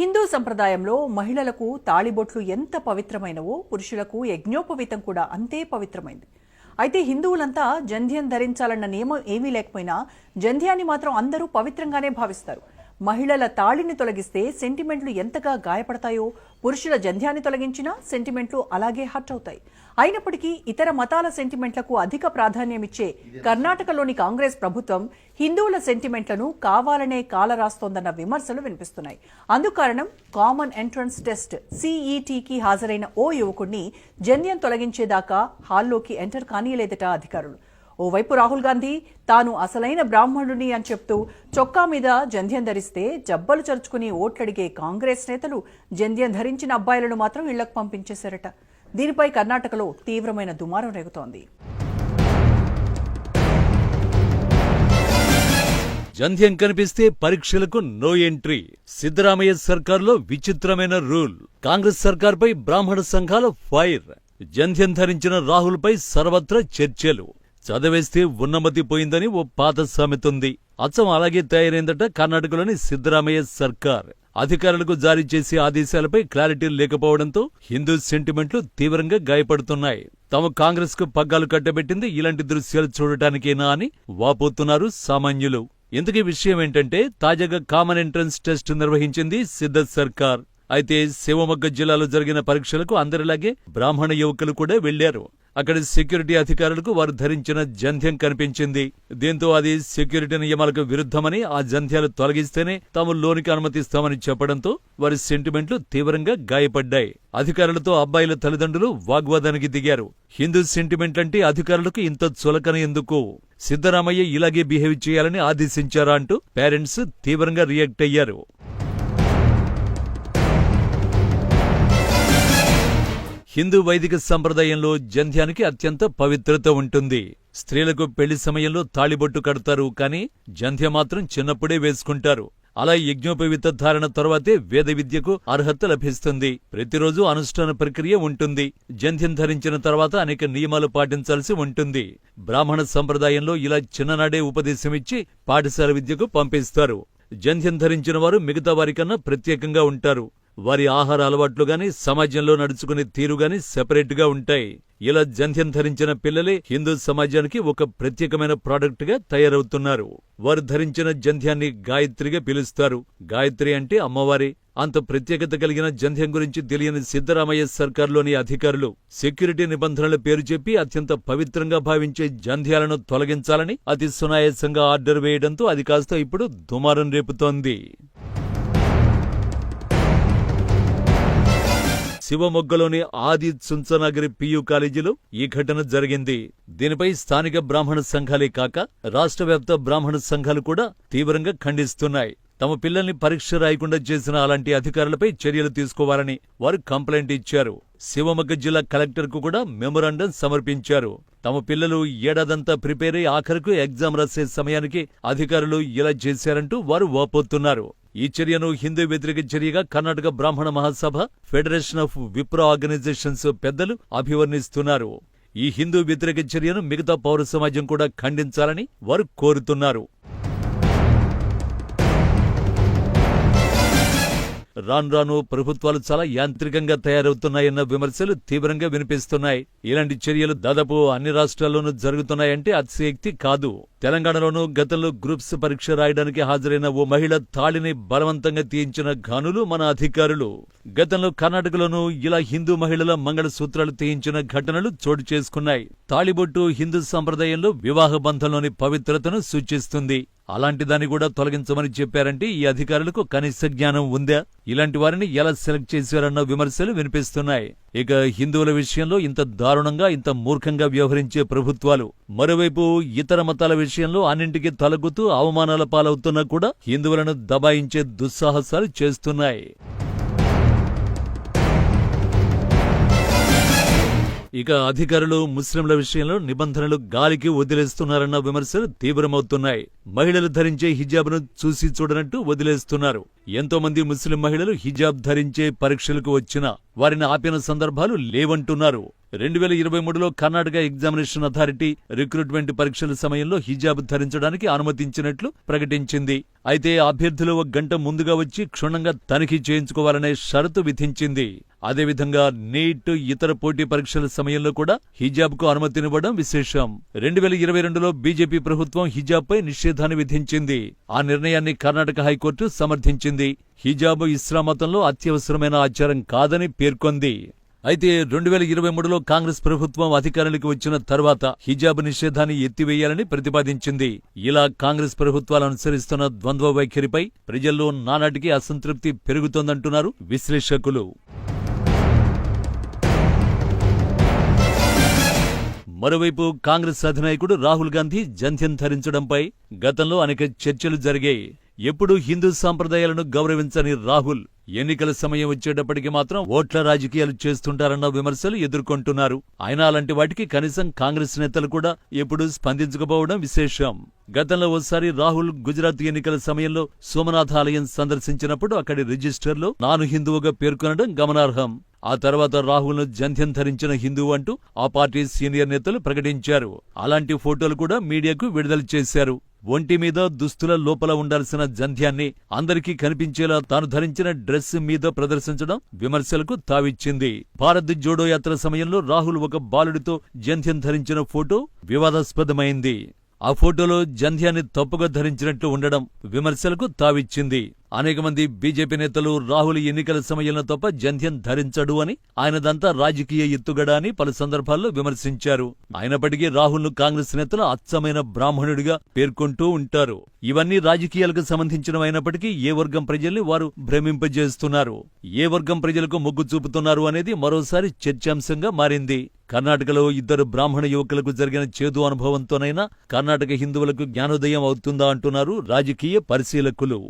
హిందూ సంప్రదాయంలో మహిళలకు తాళిబొట్లు ఎంత పవిత్రమైనవో పురుషులకు యజ్ఞోపవీతం కూడా అంతే పవిత్రమైంది. అయితే హిందువులంతా జంధ్యం ధరించాలన్న నియమం ఏమీ లేకపోయినా జంధ్యాన్ని మాత్రం అందరూ పవిత్రంగానే భావిస్తారు. మహిళల తాళిని తొలగిస్తే సెంటిమెంట్లు ఎంతగా గాయపడతాయో పురుషుల జంధ్యాన్ని తొలగించినా సెంటిమెంట్లు అలాగే హర్ట్ అవుతాయి. అయినప్పటికీ ఇతర మతాల సెంటిమెంట్లకు అధిక ప్రాధాన్యమిచ్చే కర్ణాటకలోని కాంగ్రెస్ ప్రభుత్వం హిందువుల సెంటిమెంట్లను కావాలనే కాలరాస్తోందన్న విమర్శలు వినిపిస్తున్నాయి. అందుకారణం కామన్ ఎంట్రన్స్ టెస్ట్. సిఈటికి హాజరైన ఓ యువకుడిని జంధ్యం తొలగించేదాకా హాల్లోకి ఎంటర్ కానీయలేదట అధికారులు. ఓవైపు రాహుల్ గాంధీ తాను అసలైన బ్రాహ్మణుని అని చెప్తూ చొక్కా మీద జంధ్యం ధరిస్తే జబ్బలు చరుచుకుని ఓట్లడిగే కాంగ్రెస్ నేతలు జంధ్యం ధరించిన అబ్బాయిలను మాత్రం ఇళ్ళకు పంపించేశారట. దీనిపై కర్ణాటకలో తీవ్రమైన దుమారం రేగుతోంది. జంధ్యం కనిపిస్తే పరీక్షలకు నో ఎంట్రీ సిద్ధరామయ్య సర్కార్లో విచిత్రమైన రూల్. కాంగ్రెస్ సర్కార్పై బ్రాహ్మణ సంఘాల ఫైర్ జంధ్యం ధరించిన రాహుల్పై సర్వత్రా చర్చలు. చదివేస్తే ఉన్నమతి పోయిందని ఓ పాత సామెతుంది అచ్చం అలాగే తయారైందట కర్ణాటకలోని సిద్ధరామయ్య సర్కార్. అధికారులకు జారీ చేసే ఆదేశాలపై క్లారిటీ లేకపోవడంతో హిందూ సెంటిమెంట్లు తీవ్రంగా గాయపడుతున్నాయి. తమ కాంగ్రెస్కు పగ్గాలు కట్టబెట్టింది ఇలాంటి దృశ్యాలు చూడటానికేనా అని వాపోతున్నారు సామాన్యులు. ఇంతకీ విషయం ఏంటంటే తాజాగా కామన్ ఎంట్రన్స్ టెస్ట్ నిర్వహించింది సిద్ధ సర్కార్. అయితే శివమొగ్గ జిల్లాలో జరిగిన పరీక్షలకు అందరిలాగే బ్రాహ్మణ యువకులు కూడా వెళ్ళారు అక్కడ సెక్యూరిటీ అధికారులకు వారు ధరించిన జంధ్యం కనిపించింది. దీంతో అది సెక్యూరిటీ నియమాలకు విరుద్ధమని ఆ జంధ్యాలు తొలగిస్తేనే తాము లోనికి అనుమతిస్తామని చెప్పడంతో వారి సెంటిమెంట్లు తీవ్రంగా గాయపడ్డాయి. అధికారులతో అబ్బాయిల తల్లిదండ్రులు వాగ్వాదానికి దిగారు. హిందూ సెంటిమెంట్ అంటే అధికారులకు ఇంత చులకన ఎందుకు? సిద్ధరామయ్య ఇలాగే బిహేవ్ చేయాలని ఆదేశించారా అంటూ పేరెంట్స్ తీవ్రంగా రియాక్ట్ అయ్యారు. హిందూ వైదిక సంప్రదాయంలో జంధ్యానికి అత్యంత పవిత్రత ఉంటుంది. స్త్రీలకు పెళ్ళి సమయంలో తాళిబొట్టు కడతారు కానీ జంధ్య మాత్రం చిన్నప్పుడే వేసుకుంటారు. అలా యజ్ఞోపవిత ధారణ తర్వాతే వేద విద్యకు అర్హత లభిస్తుంది. ప్రతిరోజు అనుష్ఠాన ప్రక్రియ ఉంటుంది. జంధ్యం ధరించిన తర్వాత అనేక నియమాలు పాటించాల్సి ఉంటుంది. బ్రాహ్మణ సంప్రదాయంలో ఇలా చిన్ననాడే ఉపదేశమిచ్చి పాఠశాల విద్యకు పంపిస్తారు. జంధ్యం ధరించిన వారు మిగతా వారికన్నా ప్రత్యేకంగా ఉంటారు. వారి ఆహార అలవాట్లు గాని సమాజంలో నడుచుకునే తీరు గాని సెపరేట్గా ఉంటాయి. ఇలా జంధ్యం ధరించిన పిల్లలే హిందూ సమాజానికి ఒక ప్రత్యేకమైన ప్రాడక్ట్గా తయారవుతున్నారు. వారు ధరించిన జంధ్యాన్ని గాయత్రిగా పిలుస్తారు. గాయత్రి అంటే అమ్మవారే. అంత ప్రత్యేకత కలిగిన జంధ్యం గురించి తెలియని సిద్ధరామయ్య సర్కార్లోని అధికారులు సెక్యూరిటీ నిబంధనల పేరు చెప్పి అత్యంత పవిత్రంగా భావించే జంధ్యాలను తొలగించాలని అతి సునాయాసంగా ఆర్డర్ వేయడంతో అది కాస్త ఇప్పుడు దుమారం రేపుతోంది. శివమొగ్గలోని ఆది చుంచనగరి పియు కాలేజీలో ఈ ఘటన జరిగింది. దీనిపై స్థానిక బ్రాహ్మణ సంఘాలే కాక రాష్ట్ర వ్యాప్త బ్రాహ్మణ సంఘాలు కూడా తీవ్రంగా ఖండిస్తున్నాయి. తమ పిల్లల్ని పరీక్ష రాయకుండా చేసిన అలాంటి అధికారులపై చర్యలు తీసుకోవాలని వారు కంప్లైంట్ ఇచ్చారు. శివమొగ్గ జిల్లా కలెక్టర్కు కూడా మెమొరాండం సమర్పించారు. తమ పిల్లలు ఏడాదంతా ప్రిపేర్ అయి ఆఖరుకు ఎగ్జామ్ రాసే సమయానికి అధికారులు ఇలా చేశారంటూ వారు వాపోతున్నారు. ఈ చర్యను హిందూ వ్యతిరేక చర్యగా Karnataka Brahmana Mahasabha federation of Vipro organisations పెద్దలు అభివర్ణిస్తున్నారు. ఈ హిందూ వ్యతిరేక చర్యను మిగతా పౌర సమాజం కూడా ఖండించాలని వారు కోరుతున్నారు. రాను రాను ప్రభుత్వాలు చాలా యాంత్రికంగా తయారవుతున్నాయన్న విమర్శలు తీవ్రంగా వినిపిస్తున్నాయి. ఇలాంటి చర్యలు దాదాపు అన్ని రాష్ట్రాల్లోనూ జరుగుతున్నాయంటే అతిశయక్తి కాదు. తెలంగాణలోనూ గతంలో గ్రూప్స్ పరీక్ష రాయడానికి హాజరైన ఓ మహిళ తాళిని బలవంతంగా తీయించిన ఘనులు మన అధికారులు. గతంలో కర్ణాటకలోనూ ఇలా హిందూ మహిళల మంగళ సూత్రాలు తీయించిన ఘటనలు చోటు చేసుకున్నాయి. తాళిబొట్టు హిందూ సంప్రదాయంలో వివాహ బంధంలోని పవిత్రతను సూచిస్తుంది. అలాంటి దాన్ని కూడా తొలగించమని చెప్పారంటే ఈ అధికారులకు కనీస జ్ఞానం ఉందా? ఇలాంటి వారిని ఎలా సెలెక్ట్ చేశారన్న విమర్శలు వినిపిస్తున్నాయి. ఇక హిందువుల విషయంలో ఇంత దారుణంగా ఇంత మూర్ఖంగా వ్యవహరించే ప్రభుత్వాలు మరోవైపు ఇతర మతాల విషయంలో అన్నింటికీ తలగుతూ అవమానాల పాలవుతున్నా కూడా హిందువులను దబాయించే దుస్సాహసాలు చేస్తున్నాయి. ఇక అధికారులు ముస్లింల విషయంలో నిబంధనలు గాలికి వదిలేస్తున్నారన్న విమర్శలు తీవ్రమవుతున్నాయి. మహిళలు ధరించే హిజాబ్ను చూసి చూడనట్టు వదిలేస్తున్నారు. ఎంతో మంది ముస్లిం మహిళలు హిజాబ్ ధరించే పరీక్షలకు వచ్చినా వారిని ఆపిన సందర్భాలు లేవంటున్నారు. రెండు వేల ఇరవై మూడులో కర్ణాటక ఎగ్జామినేషన్ అథారిటీ రిక్రూట్మెంట్ పరీక్షల సమయంలో హిజాబ్ ధరించడానికి అనుమతించినట్లు ప్రకటించింది. అయితే అభ్యర్థులు ఒక గంట ముందుగా వచ్చి క్షుణ్ణంగా తనిఖీ చేయించుకోవాలనే షరతు విధించింది. అదేవిధంగా నీట్ ఇతర పోటీ పరీక్షల సమయంలో కూడా హిజాబ్కు అనుమతినివ్వడం విశేషం. రెండు వేల ఇరవై రెండులో బీజేపీ ప్రభుత్వం హిజాబ్ పై నిషేధాన్ని విధించింది. ఆ నిర్ణయాన్ని కర్ణాటక హైకోర్టు సమర్థించింది. హిజాబ్ ఇస్లాం మతంలో అత్యవసరమైన ఆచారం కాదని పేర్కొంది. అయితే రెండు వేల ఇరవై మూడులో కాంగ్రెస్ ప్రభుత్వం అధికారానికి వచ్చిన తర్వాత హిజాబ్ నిషేధాన్ని ఎత్తివేయాలని ప్రతిపాదించింది. ఇలా కాంగ్రెస్ ప్రభుత్వాలు అనుసరిస్తున్న ద్వంద్వ వైఖరిపై ప్రజల్లో నానాటికి అసంతృప్తి పెరుగుతోందంటున్నారు విశ్లేషకులు. మరోవైపు కాంగ్రెస్ అధినాయకుడు రాహుల్ గాంధీ జంధ్యం ధరించడంపై గతంలో అనేక చర్చలు జరిగాయి. ఎప్పుడూ హిందూ సాంప్రదాయాలను గౌరవించని రాహుల్ ఎన్నికల సమయం వచ్చేటప్పటికి మాత్రం ఓట్ల రాజకీయాలు చేస్తుంటారన్న విమర్శలు ఎదుర్కొంటున్నారు. ఆయన అలాంటి వాటికి కనీసం కాంగ్రెస్ నేతలు కూడా ఎప్పుడూ స్పందించకపోవడం విశేషం. గతంలో ఓసారి రాహుల్ గుజరాత్ ఎన్నికల సమయంలో సోమనాథ ఆలయం సందర్శించినప్పుడు అక్కడి రిజిస్టర్లో నాను హిందువుగా పేర్కొనడం గమనార్హం. ఆ తర్వాత రాహుల్ను జంధ్యం ధరించిన హిందూ అంటూ ఆ పార్టీ సీనియర్ నేతలు ప్రకటించారు. అలాంటి ఫోటోలు కూడా మీడియాకు విడుదల చేశారు. ఒంటి మీద దుస్తుల లోపల ఉండాల్సిన జంధ్యాన్ని అందరికీ కనిపించేలా తాను ధరించిన డ్రెస్ మీద ప్రదర్శించడం విమర్శలకు తావిచ్చింది. భారత్ జోడో యాత్ర సమయంలో రాహుల్ ఒక బాలుడితో జంధ్యం ధరించిన ఫోటో వివాదాస్పదమైంది. ఆ ఫోటోలో జంధ్యాన్ని తప్పుగా ధరించినట్లు ఉండడం విమర్శలకు తావిచ్చింది. అనేక మంది బీజేపీ నేతలు రాహుల్ ఎన్నికల సమయంలో తప్ప జంధ్యం ధరించడు అని ఆయనదంతా రాజకీయ ఎత్తుగడ అని పలు సందర్భాల్లో విమర్శించారు. అయినప్పటికీ రాహుల్ను కాంగ్రెస్ నేతలు అచ్చమైన బ్రాహ్మణుడిగా పేర్కొంటూ ఉంటారు. ఇవన్నీ రాజకీయాలకు సంబంధించినవైనప్పటికీ ఏ వర్గం ప్రజల్ని వారు భ్రమింపజేస్తున్నారు. ఏ వర్గం ప్రజలకు మొగ్గు చూపుతున్నారు అనేది మరోసారి చర్చాంశంగా మారింది. కర్ణాటకలో ఇద్దరు బ్రాహ్మణ యువకులకు జరిగిన చేదు అనుభవంతోనైనా కర్ణాటక హిందువులకు జ్ఞానోదయం అవుతుందా అంటున్నారు రాజకీయ పరిశీలకులు.